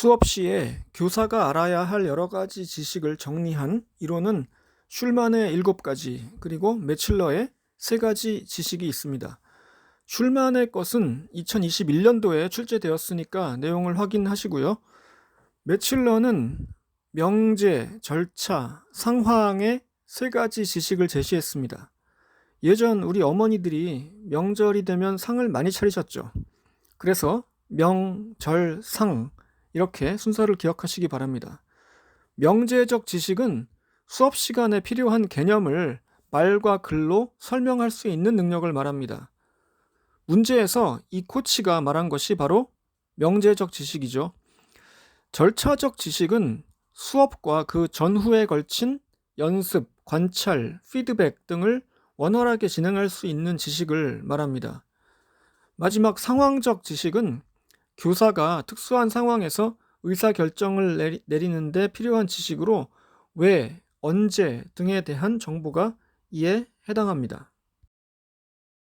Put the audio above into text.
수업 시에 교사가 알아야 할 여러 가지 지식을 정리한 이론은 슐만의 일곱 가지, 그리고 매칠러의 세 가지 지식이 있습니다. 슐만의 것은 2021년도에 출제되었으니까 내용을 확인하시고요. 매칠러는 명제, 절차, 상황의 세 가지 지식을 제시했습니다. 예전 우리 어머니들이 명절이 되면 상을 많이 차리셨죠. 그래서 명, 절, 상 이렇게 순서를 기억하시기 바랍니다. 명제적 지식은 수업 시간에 필요한 개념을 말과 글로 설명할 수 있는 능력을 말합니다. 문제에서 이 코치가 말한 것이 바로 명제적 지식이죠. 절차적 지식은 수업과 그 전후에 걸친 연습, 관찰, 피드백 등을 원활하게 진행할 수 있는 지식을 말합니다. 마지막 상황적 지식은 교사가 특수한 상황에서 의사 결정을 내리, 내리는데 필요한 지식으로 왜, 언제 등에 대한 정보가 이에 해당합니다.